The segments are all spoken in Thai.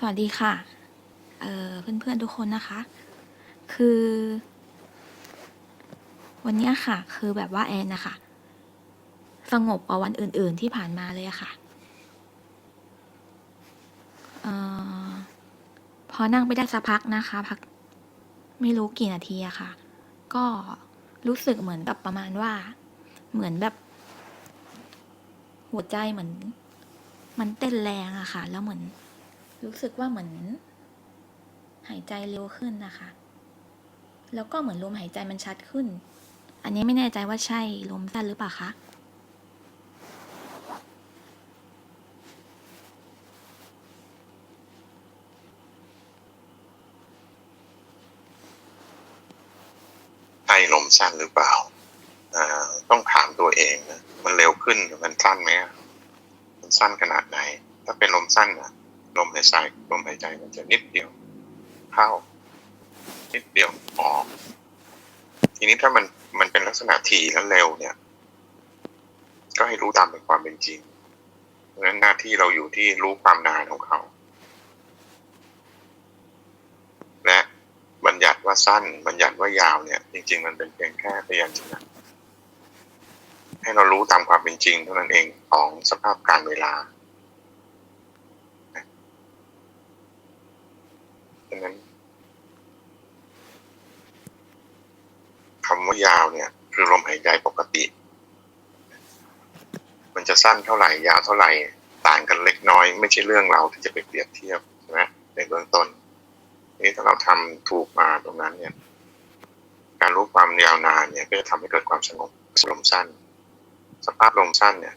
สวัสดีค่ะ เอ่อเพื่อนๆทุกคนนะคะ คือ วันนี้ค่ะ คือแบบว่าแอนนะคะ สงบกว่าวันอื่น ๆที่ผ่านมาเลยค่ะ เอ่อ พอนั่งไปได้สักพักนะคะ พัก ไม่รู้กี่นาทีอะค่ะ ก็รู้สึกเหมือนกับประมาณว่า เหมือนแบบ หัวใจเหมือน มันเต้นแรงอะค่ะ แล้วเหมือน รู้สึกว่าเหมือน หายใจเร็วขึ้นนะคะ แล้วก็เหมือนลมหายใจมันชัดขึ้น อันนี้ไม่แน่ใจว่าใช่ลมสั้นหรือเปล่าคะใช่ลมสั้นหรือเปล่าอ่าต้องถามตัวเองนะ มันเร็วขึ้นหรือมันสั้นไหมมันสั้นขนาดไหน ถ้าเป็นลมสั้นนะ ลมหายใจลมหายใจมันจะนิดเดียว เข้า นิดเดียวออก ทีนี้ถ้ามันมันเป็นลักษณะถี่และเร็วเนี่ย ก็ให้รู้ตามเป็นความเป็นจริงเพราะฉะนั้นหน้าที่เราอยู่ที่รู้ความนานของเขา และบัญญัติว่าสั้น บัญญัติว่ายาวเนี่ย จริง ๆ มันเป็นเพียงแค่พยัญชนะให้เรารู้ตามความเป็นจริงเท่านั้นเองของสภาพการเวลาดังนั้นคำว่า ยาวเนี่ย คือลมหายใจปกติ มันจะสั้นเท่าไหร่ยาวเท่าไหร่ต่างกันเล็กน้อย ไม่ใช่เรื่องเราที่จะไปเปรียบเทียบใช่ไหมในเบื้องต้นนี่ถ้าเราทำถูกมาตรงนั้นเนี่ย การรู้ความยาวนานเนี่ยก็จะทำให้เกิดความสงบลมสั้น สภาพลมสั้นเนี่ย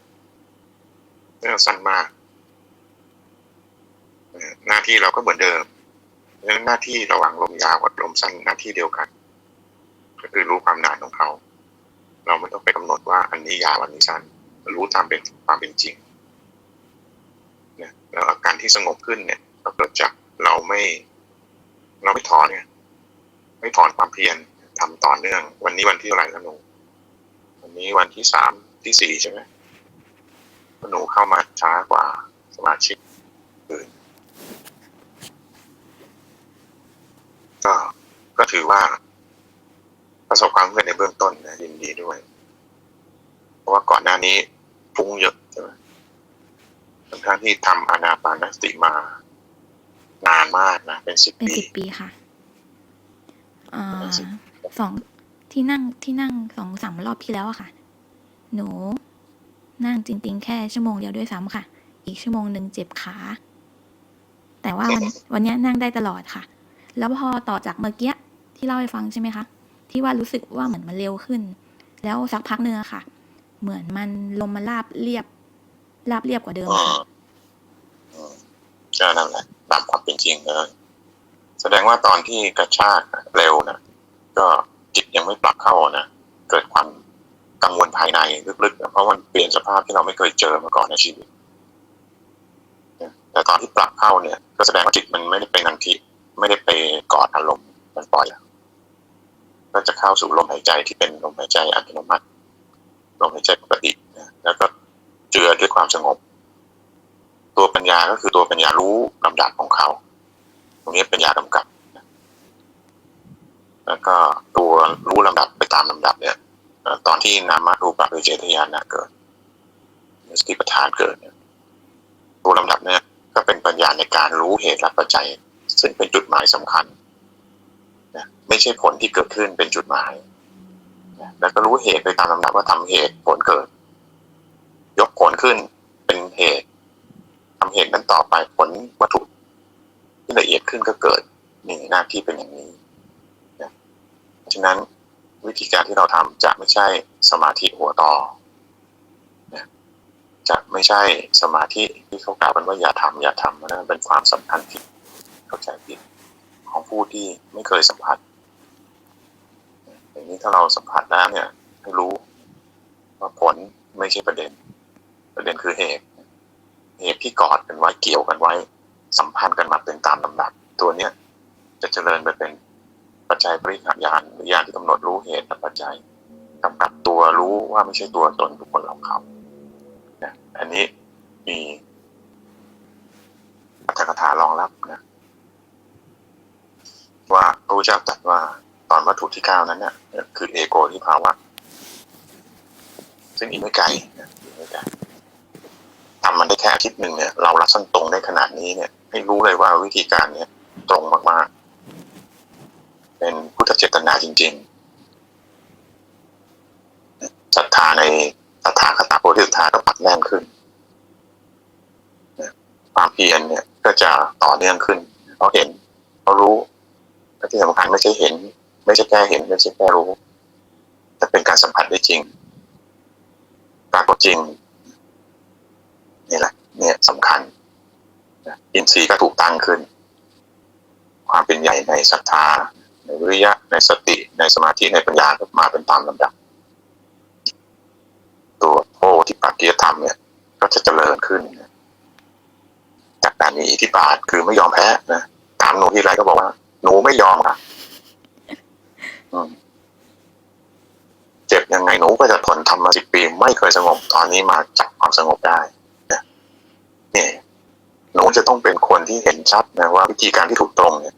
เรื่องสั้นมาก หน้าที่เราก็เหมือนเดิมเพราะฉะนั้นหน้าที่ระหว่างลมยาวกับลมสั้นหน้าที่เดียวกัน ก็คือรู้ความนานของเขา เราไม่ต้องไปกำหนดว่าอันนี้ยาวอันนี้สั้น รู้ตามเป็นความเป็นจริงเนี่ยแล้วอาการที่สงบขึ้นเนี่ยก็เกิดจากเราไม่ เราไม่ถอนเนี่ยไม่ถอนความเพียรทำต่อเนื่อง วันนี้วันที่เท่าไร่แล้วหนูวันนี้วันที่สามที่สี่ใช่ไหมหนูเข้ามาช้ากว่าสมาชิกอื่นก็ก็ถือว่า ประสบความสำเร็จในเบื้องต้นนะยินดีด้วย เพราะว่าก่อนหน้านี้ฟุ้งเยอะใช่ไหมทั้งๆที่ทำอานาปานสติมานานมากนะเป็นสิบเป็นปีสิบปีค่ะอ่าเป็นสิบสองที่นั่งที่นั่งสองสามรอบที่แล้วอะค่ะ หนูนั่งจริง ๆ แค่ชั่วโมงเดียวด้วยซ้ำค่ะ อีกชั่วโมงหนึ่งเจ็บขา แต่ว่าวันวันเนี้ยนั่งได้ตลอดค่ะ แล้วพอต่อจากเมื่อกี้ที่เล่าให้ฟังใช่ไหมคะ ที่ว่ารู้สึกว่าเหมือนมันเร็วขึ้น แล้วสักพักเนื้อค่ะ เหมือนมันลมมันราบเรียบ ราบเรียบกว่าเดิมค่ะก็นั่นแหละตามความเป็นจริงเลยแสดงว่าตอนที่กระชากเร็วนะก็จิตยังไม่ปรับเข้านะเกิดความกังวลภายในลึกๆนะเพราะมันเปลี่ยนสภาพที่เราไม่เคยเจอมาก่อนในชีวิตแต่ตอนที่ปรับเข้าเนี่ย ก็แสดงว่าจิตมันไม่ได้ไปนันทิไม่ได้ไปกอดอารมณ์มันปล่อยอะ ก็จะเข้าสู่ลมหายใจที่เป็นลมหายใจอัตโนมัติลมหายใจปกตินะแล้วก็เจือด้วยความสงบ ตัวปัญญาก็คือตัวปัญญารู้ลำดับของเขา ตรงนี้ป็นญากำกับนะแล้วก็ตัวรู้ลำดับไปตามลำดับเนี่ยตอนที่นามารูปะหรือเจตญาณนะเกิดสติปัฏฐานเกิดเนี่ยตัวลำดับเนี่ยก็เป็นปัญญาในการรู้เหตุและปัจจัย ซึ่งเป็นจุดหมายสำคัญ ไม่ใช่ผลที่เกิดขึ้นเป็นจุดหมาย แล้วก็รู้เหตุไปตามลำดับว่าทำเหตุผลเกิด ยกผลขึ้นเป็นเหตุทำเหตุนั้นต่อไปผลวัตถุที่ละเอียดขึ้นก็เกิดนี่หน้าที่เป็นอย่างนี้นะเพราะฉะนั้นวิธีการที่เราทำจะไม่ใช่สมาธิหัวต่อนะจะไม่ใช่สมาธิที่เขากล่าวกันว่าอย่าทำอย่าทำนะเป็นความสัมพันธ์ผิดเข้าใจผิดของผู้ที่ไม่เคยสัมผัส อย่างนี้ถ้าเราสัมผัสแล้วเนี่ยให้รู้ว่าผลไม่ใช่ประเด็น ประเด็นคือเหตุ เหตุที่กอดกันไว้เกี่ยวกันไว้ สัมพันธ์กันมาเป็นตามลำดับ ตัวเนี้ยจะเจริญไปเป็นปัจจัยบริหารญาณหรือญาณที่กำหนดรู้เหตุและปัจจัยกำกับตัวรู้ว่าไม่ใช่ตัวตนบุคคลเราเขานะอันนี้มีอัตถกถารองรับนะพุทธเจ้าตรัสว่า วัตถุที่เก้านั้นเนี่ยคือเอโกที่ภาวะ ซึ่งอีกไม่ไกลอีกไม่ไกลทำมันได้แค่อาทิตย์หนึ่งเนี่ย เรารักสั้นตรงได้ขนาดนี้เนี่ยให้รู้เลยว่าวิธีการเนี่ย ตรงมากๆ เป็นพุทธเจตนาจริงๆศรัทธาในศรัทธาคตาโพธิศรัทธาก็ปักแน่นขึ้นความเพียรเนี่ยก็จะต่อเนื่องขึ้นเขาเห็นเขารู้และที่สำคัญไม่ใช่เห็น ไม่ใช่แค่เห็น ไม่ใช่แค่รู้ แต่เป็นการสัมผัสได้จริงปรากฏจริงนี่แหละ เนี่ยสำคัญ อินทรีย์ก็ถูกตั้งขึ้น ความเป็นใหญ่ในศรัทธา ในวิริยะ ในสติ ในสมาธิ ในปัญญาก็มาเป็นตามลำดับ ตัวโพธิปักกิยธรรมเนี่ย ก็จะเจริญขึ้นจากการมีอิทธิบาทคือไม่ยอมแพ้นะ ถามหนูที่ไรก็บอกว่า หนูไม่ยอมค่ะ เจ็บยังไงหนูก็จะทนทำมาสิบปีไม่เคยสงบตอนนี้มาจับความสงบได้นะเนี่ยหนูจะต้องเป็นคนที่เห็นชัดนะว่าวิธีการที่ถูกตรงเนี่ย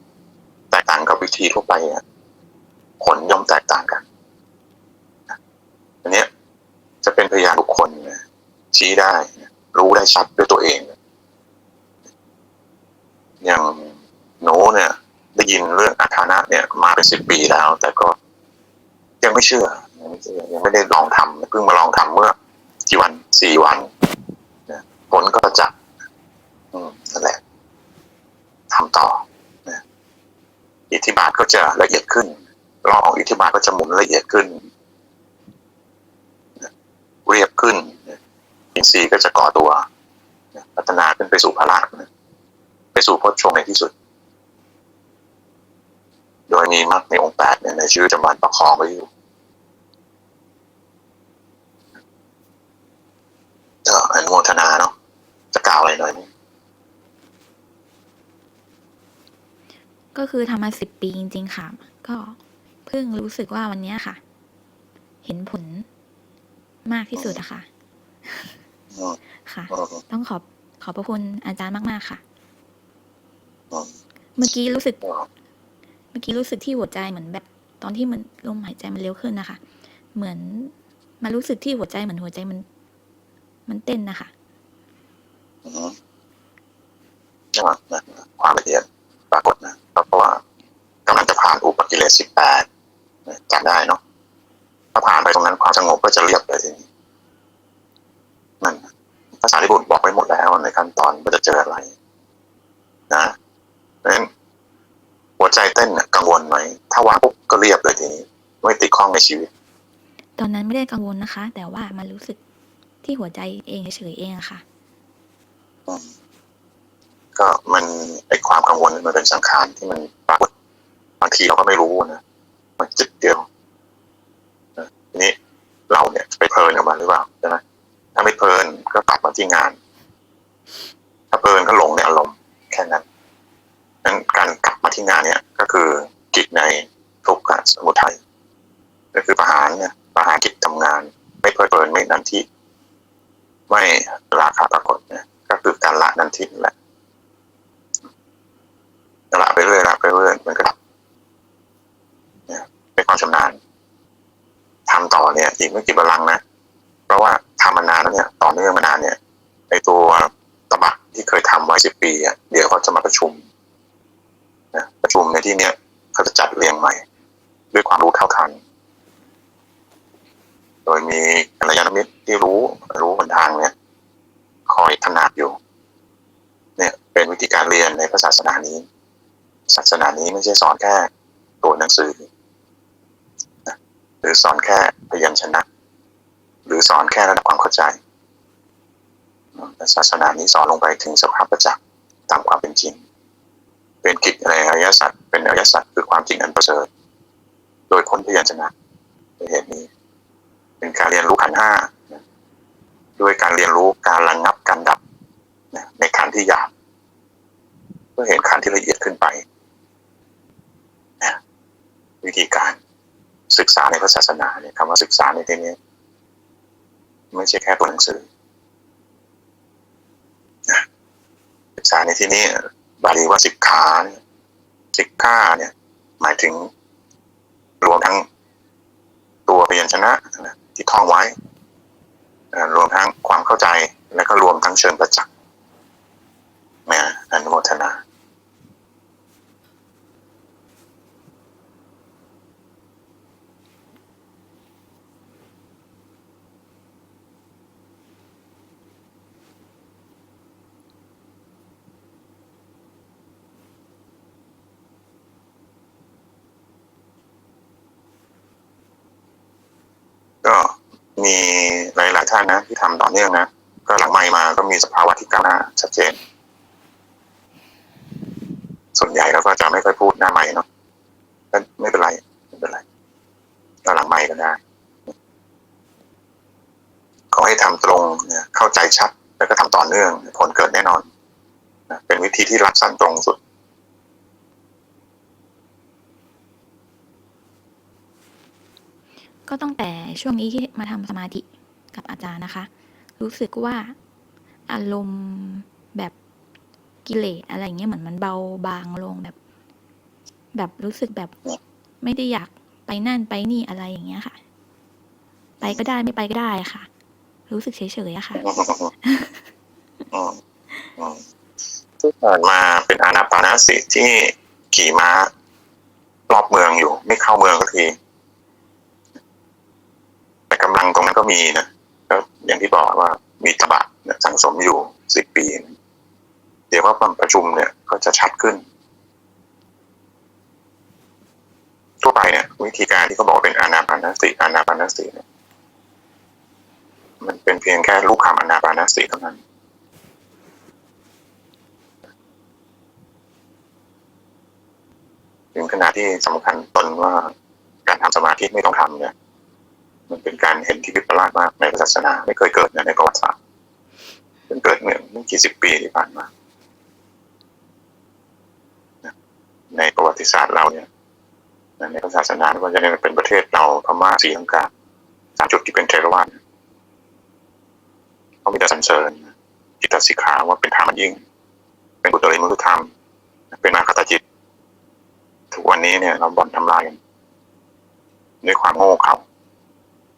แตกต่างกับวิธีทั่วไปเนี่ยผลย่อมแตกต่างกันอันเนี้ย จะเป็นพยานบุคคลนะชี้ได้นะรู้ได้ชัดด้วยตัวเอง อย่างหนูเนี่ย ได้ยินเรื่องอาถานะเนี่ยมาเป็นสิบปีแล้ว แต่ก็ยังไม่เชื่อ ยังไม่ได้ลองทำเพิ่งมาลองทำเมื่อกี่วันสี่วันผลก็ประอืมนั่นแหละทำต่อนะอิทธิบาทก็จะละเอียดขึ้นรอของอิทธิบาทก็จะหมุนละเอียดขึ้น เรียบขึ้นอินทรีย์ก็จะก่อตัว พัฒนาขึ้นไปสู่พละนะไปสู่พชฌงค์ในที่สุด โดยมีมรรคในองค์แปดเนี่ยในชีวิตประจำวันประคองไว้อยู่ก็อนุโมทนาเนาะจะกล่าวอะไรหน่อยไหมก็คือทำมาสิบปีจริง ๆ ค่ะ ก็เพิ่งรู้สึกว่าวันเนี้ยค่ะ เห็นผลมากที่สุดอะค่ะ อืมค่ะ อืมต้องขอบขอบพระคุณอาจารย์มาก ๆ ค่ะ อืมเมื่อกี้รู้สึก อืม เมื่อกี้รู้สึกที่หัวใจเหมือนแบบตอนที่มันลมหายใจมันเร็วขึ้นนะคะ เหมือนมารู้สึกที่หัวใจเหมือนหัวใจมัน มันเต้นนะคะอืมนะนะความละเอียดปรากฏนะเพราะว่ากำลังจะผ่านอุปกิเลสสิบแปดจำได้เนาะถ้าผ่านไปตรงนั้นความสงบก็จะเรียบเลยทีนี้นั่นภาษาลิบุตรบอกไว้หมดแล้วในขั้นตอนว่าจะเจออะไร นะเพราะฉะนั้น หัวใจเต้นน่ะกังวลไหม ถ้าวางปุ๊บก็เรียบเลยทีนี้ไม่ติดข้องในชีวิต ตอนนั้นไม่ได้กังวลนะคะ แต่ว่ามันรู้สึกที่หัวใจเองเฉยๆเองอะค่ะอืมก็มันไอความกังวลมันเป็นสังขารที่มันปรากฏบางทีเราก็ไม่รู้นะมันจิตเดียวนะทีนี้เราเนี่ยไปเพลินกับมันหรือเปล่าใช่ไหมถ้าไม่เพลินก็กลับมาที่งาน ถ้าเพลินก็หลงในอารมณ์แค่นั้น นั้นการกลับมาที่งานเนี่ยก็คือกิจในทุกขสมุทัยก็คือประหารเนี่ยประหารกิจทำงาน ไม่เพลิดเพลินไม่นันทิไม่ราคาปรากฏเนี่ยก็คือการละนันทิแหละละไปเรื่อยละไปเรื่อยมันก็เนี่ยเป็นความชำนาญทำต่อเนี่ยอีกไม่กี่บาลังนะ เพราะว่าทำมานานแล้วเนี่ย ต่อเนื่องมานานเนี่ยในตัวตบะที่เคยทำไว้สิบปีอะเดี๋ยวเขาจะมาประชุมนะประชุมในที่เนี้ยเขาจะจัดเรียงใหม่ ด้วยความรู้เท่าทัน โดยมีกัลยาณมิตรที่รู้รู้หนทางเนี่ย คอยถนัดอยู่ เนี่ย เป็นวิธีการเรียนในพระศา สนานี้ ศาสนานี้ไม่ใช่สอนแค่ตัวหนังสือ หรือสอนแค่พยัญชนะ หรือสอนแค่ระดับความเข้าใจแต่ศาสนานี้สอนลงไปถึงสภาพประจักษ์ตามความเป็นจริง เป็นกิจอะไรอริยสัจเป็นอริยสัจคือความจริงอันประเสริฐโดยพ้นพยัญชนะในเหตุนี้ เป็นการเรียนรู้ขันห้าด้วยการเรียนรู้การระงับการดับในขันที่หยาบ เพื่อเห็นขันที่ละเอียดขึ้นไป วิธีการศึกษาในพระศาสนาเนี่ยคำว่าศึกษาในที่นี้ ไม่ใช่แค่ตัวหนังสือศึกษาในที่นี้บาลีว่าสิกขานสิกขาเนี่ย หมายถึงรวมทั้งตัวพยัญชนะที่ท่องไว้รวมทั้งความเข้าใจและก็รวมทั้งเชิญประจักษ์นะอนุโมทนา ก็ มีหลาย ๆ ท่านนะที่ทำต่อเนื่องนะก็หลังไม่มาก็มีสภาวะที่ก้าวหน้าชัดเจน ส่วนใหญ่เราก็จะไม่ค่อยพูดหน้าไม่เนาะไม่เป็นไรไม่เป็นไรก็หลังไม่ก็ได้ขอให้ทำตรงนะเข้าใจชัด แล้วก็ทำต่อเนื่อง ผลเกิดแน่นอน เป็นวิธีที่รัดสันตรงสุด ก็ตั้งแต่ช่วงนี้ที่มาทำสมาธิกับอาจารย์นะคะ รู้สึกว่าอารมณ์แบบกิเลสอะไรอย่างเงี้ยเหมือนมันเบาบางลงแบบ แบบรู้สึกแบบไม่ได้อยากไปนั่นไปนี่อะไรอย่างเงี้ยค่ะ ไปก็ได้ไม่ไปก็ได้ค่ะ รู้สึกเฉยๆอะค่ะที่ผ่านมาเป็นอานาปานาสิที่ขี่ม้ารอบเมืองอยู่ ไม่เข้าเมืองสักทีำลังตรงนั้นก็มีนะก็อย่างที่บอกว่ามีตบะนี่ยสังสมอยู่สิบปีเดี๋ยวว่าวันประชุมเนี่ยก็จะชัดขึ้น ทั่วไปเนี่ยวิธีการที่เขาบอกเป็นอานาปานสติอานาปานสติเนี่ยมันเป็นเพียงแค่ลูกคำอานาปานสติเท่านั้นถึงขนาดที่สำคัญตนว่าการทำสมาธิไม่ต้องทำเนี่ย มันเป็นการเห็นที่วิปลาสมากในศาสนา ไม่เคยเกิดในประวัติศาสตร์เป็นเกิดเมื่อไม่กี่สิบปีที่ผ่านมา ในประวัติศาสตร์เราเนี่ยในศาสนาไม่ว่าจะเป็นประเทศเราพม่าศรีลังกาสามจุดที่เป็นเทรวาสเนี่ยเขามีแต่สรรเสริญจิตสิกขาว่าเป็นธรรมยิ่ง เป็นบุตริมุตุธรรม เป็นอาคตจิต ทุกวันนี้เนี่ยเราบ่อนทำลายกันด้วยความโง่เขา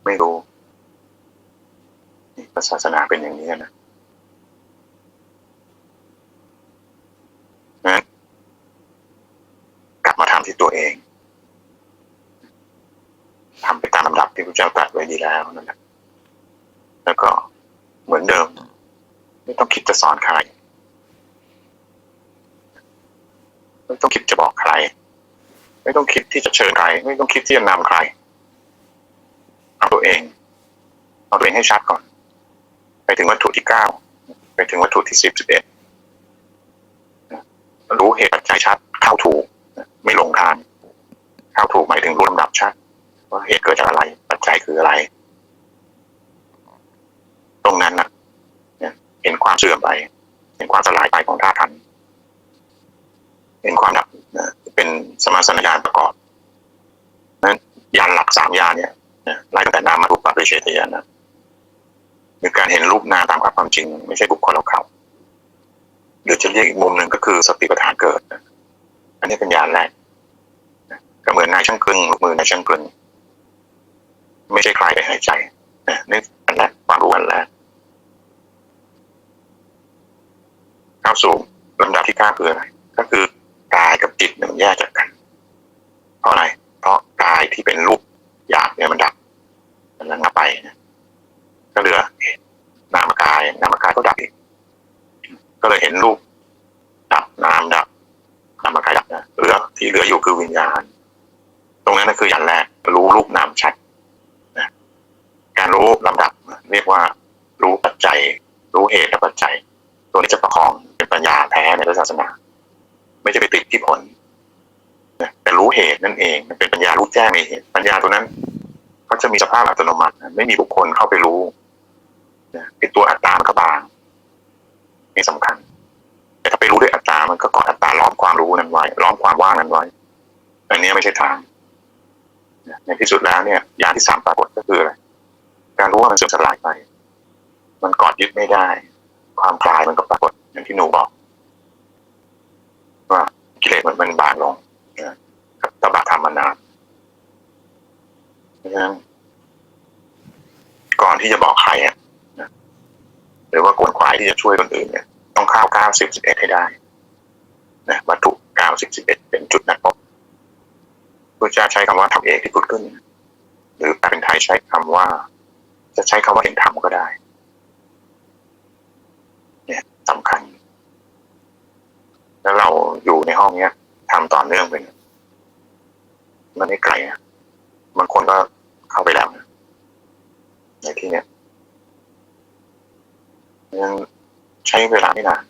ไม่รู้นี่ศาสนาเป็นอย่างนี้นะงั้นกลับมาทำที่ตัวเองทำไปตามลำดับที่พระเจ้าตรัสไว้ดีแล้วนั่นแหละแล้วก็เหมือนเดิม ไม่ต้องคิดจะสอนใครไม่ต้องคิดจะบอกใคร ไม่ต้องคิดที่จะเชิญใคร ไม่ต้องคิดที่จะนำใคร เอาตัวเอง เอาตัวเองให้ชัดก่อน ไปถึงวัตถุที่เก้าไปถึงวัตถุที่สิบสิบเอ็ดรู้เหตุปัจจัยชัดเข้าถูก ไม่หลงทางเข้าถูกหมายถึงรู้ลำดับชัดว่าเหตุเกิดจากอะไร ปัจจัยคืออะไร ตรงนั้นนะเนี่ยเห็นความเสื่อมไป เห็นความสลายไปของธาตุขันเห็นความดับนะเป็นสมาสนญาณประกอบนั้นยานหลักสามยานเนี่ย ไล่ตั้งแต่นามารูปปริเฉทญานะคือการเห็นรูปนามตามความจริง ไม่ใช่บุคคลเราเขาหรือจะเรียกอีกมุมหนึ่งก็คือสติปัฏฐานเกิด อันนี้เป็นยานแรกก็เหมือนนายช่างกลึงลูกมือนายช่างกลึงไม่ใช่ใครไปหายใจนี่อันแรกความรู้อันแรกเข้าสู่ลำดับที่เก้าคืออะไรก็คือกายกับจิตเนี่ยมันแยกจากกัน เพราะอะไร เพราะกายที่เป็นรูป เนี่ยมันดับ มันระงับไปนะก็เหลือนามกาย นามกายก็ดับอีกก็เลยเห็นรูปดับนามดับนามกายดับนะเหลือที่เหลืออยู่คือวิญญาณ ตรงนั้นนั่นคืออย่างแรกรู้รูปนามชัดนะการรู้ลำดับเรียกว่า รู้ปัจจัย รู้เหตุและปัจจัย ตัวนี้จะประคองเป็นปัญญาแท้ในพระศาสนา ไม่ใช่ไปติดที่ผลแต่รู้เหตุนั่นเองมันเป็นปัญญารู้แจ้งในเหตุปัญญาตัวนั้น จะมีสภาพอัตโนมัติ ไม่มีบุคคลเข้าไปรู้นะไอตัวอัตตามันก็บางนี่สำคัญ แต่ถ้าไปรู้ด้วยอัตตามันก็กาะอัตตาล้อมความรู้นั้นไว้ล้อมความว่างนั้นไว้ อันนี้ไม่ใช่ทางในที่สุดแล้วเนี่ย อย่านที่สามปรากฏก็คืออะไรการรู้ว่ามันเสื่อมสลายไป มันกอดยึดไม่ได้ ความคลายมันก็ปรากฏอย่างที่หนูบอก ว่ากิเลสมันมันบางลงนะตบะ ฉะนั้นก่อน ที่จะบอกใครอะนะหรือว่ากวนขวายที่จะช่วยคนอื่นเนี่ยต้องข้าเก้าสิบสิบเอ็ดให้ได้นะวัตถุเก้าสิบสิบเอ็ดเป็นจุดนัดพบพระเจ้าใช้คำว่าทำเอกที่พุดขึ้น หรือแปลเป็นไทยใช้คำว่า จะใช้คำว่าเห็นธรรมก็ได้ เนี่ยสำคัญ แล้วเราอยู่ในห้องเนี้ยทำต่อเนื่องไปเนี่ยมันไม่ไกลนะบางคนก็เข้าไปแล้วนะในที่เนี้ยยังใช้ เวลาไม่นาน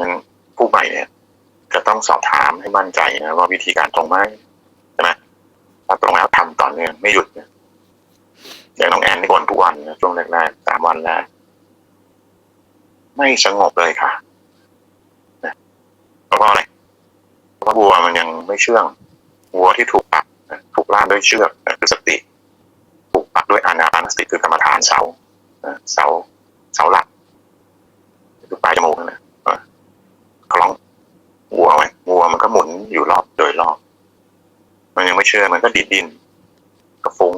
งั้นผู้ใหม่เนี่ยจะต้องสอบถามให้มั่นใจนะว่าวิธีการตรงไหมใช่ไหมถ้าตรงแล้วทำต่อเนื่องไม่หยุดนะอย่างน้องแอนนี่บ่นทุกวันนะช่วงแรกๆสามวันแล้ว ไม่สงบเลยค่ะเพราะว่าอะไรเพราะวัวมันยังไม่เชื่องวัวที่ถูกปักถูกล่ามด้วยเชือกคือสติ ถูกปักด้วยอานา คือกรรมฐานเสาเสาเสาหลักดูปลายจมูกนะเออคล้องวัวไว้วัวมันก็หมุนอยู่รอบโดยรอบ มันยังไม่เชื่อมันก็ดิดดินก็ฟุง้ง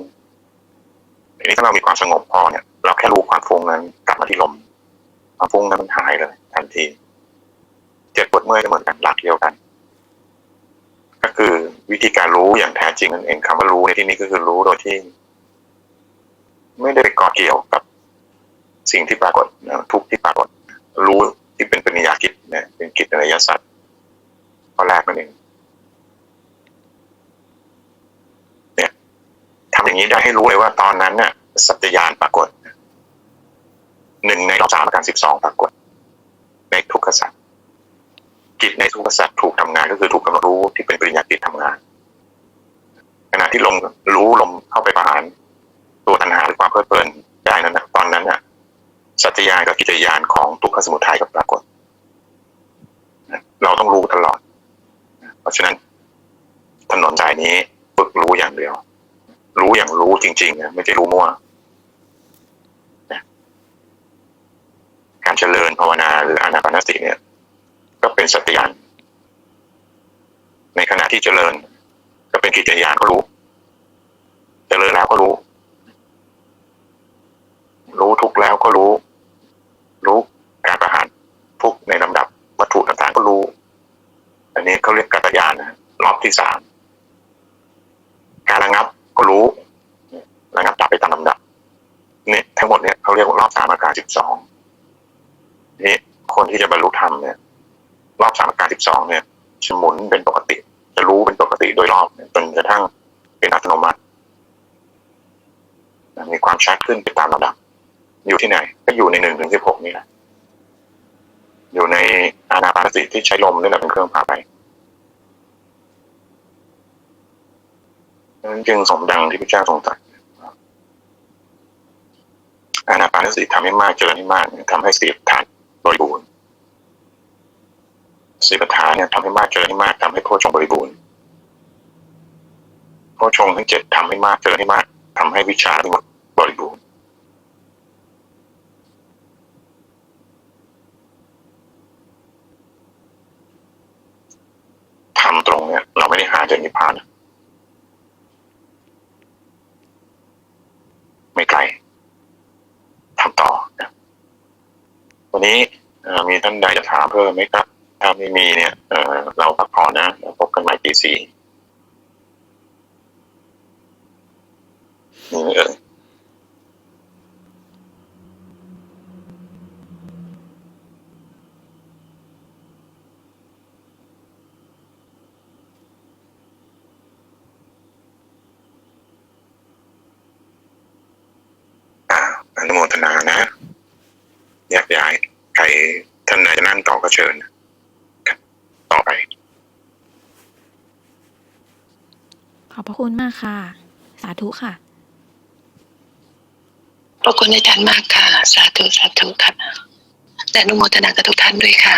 ทีนี้ถ้าเรามีความสงบพอเนี่ย เราแค่รู้ความฟุ้งนั้นกลับมาที่ลมความฟุ้งนั้นมันหายเลยทันทีเจ็บปวดเมื่อยก็เหมือนกันหลักเดียวกัน ก็คือวิธีการรู้อย่างแท้จริงนั่นเองคำว่ารู้ในที่นี้ก็คือรู้โดยที่ ไม่ได้เกาะเกี่ยวกับสิ่งที่ปรากฏทุกที่ปรากฏ รู้ที่เป็นปัญญากิจเนี่ยเป็นกิจอริยสัจข้อแรกนั่นเองเนี่ยทำอย่างนี้ได้ให้รู้เลยว่าตอนนั้นน่ะ สัจจยานปรากฏหนึ่งในรอบสามการสิบสองปรากฏ ในทุกขสัจกิจในทุกขสัจถูกทำงานก็คือถูกกำหนดรู้ที่เป็นปริญญากิจทำงาน ขณะที่ลมรู้ลมเข้าไปประหาร เพลิดเพลินได้นั้นนะตอนนั้นน่ะ สัจจยานกับกิจยานของทุกขสมุทัยก็ปรากฏเราต้องรู้ตลอด เพราะฉะนั้นถนนสายนี้ฝึกรู้อย่างเดียว รู้อย่างรู้จริงๆนะไม่ใช่รู้มั่วการเจริญภาวนาหรืออานาปานสติเนี่ย ก็เป็นสัจจยานในขณะที่เจริญ ก็เป็นกิจยานก็รู้ เจริญแล้วก็รู้ รู้ทุกข์แล้วก็รู้ รู้การประหารทุกข์ในลำดับวัตถุต่างๆก็รู้ อันนี้เขาเรียกกัตยานนะรอบ ที่สามการระงับก็รู้ระงับดับไปตามลำดับเนี่ยทั้งหมดเนี่ยเขาเรียกว่ารอบสามอาการสิบสองนี่คนที่จะบรรลุธรรมเนี่ยรอบสามอาการสิบสองเนี่ยจะหมุนเป็นปกติ จะรู้เป็นปกติโดยรอบจนกระทั่งเป็นอัตโนมัติมีความชัดขึ้นไปตามลำดับ อยู่ที่ไหน ก็อยู่ในหนึ่งถึงสิบหกนี่แหละอยู่ในอานาปานสติที่ใช้ลมนี่แหละเป็นเครื่องพาไป นั้นจึงสมดังที่พระเจ้าทรงตรัสอานาปานสติทำให้มากเจริญให้มากทำให้สีฐานบริบูรณ์สีประธานเนี่ยทำให้มากเจริญให้มากทำให้โพชฌงบริบูรณ์โพชฌงทั้งเจ็ดทำให้มากเจริญให้มากทำให้วิชาทั้งหมดบริบูรณ์ทำตรงเนี่ยเราไม่ได้หาจากนิพพานนะไม่ไกลทำต่อนะวั นี้มีท่านใดจะถามเพิ่มไหมครับ ถ้าไม่มีเนี่ยเเราพักผ่อนนะพบกันใหม่ตีสี่มีไหมเอ่ยอ่านุโมทนานะแยกย้าย รท่านไหนจะนั่งต่อก็เชิญครับต่อไป ขอบพระคุณมากค่ะ สาธุค่ะ ขอบคุณอาจารย์มากค่ะ สาธุ สาธุค่ะแต่อนุโมทนากับทุกท่านด้วยค่ะ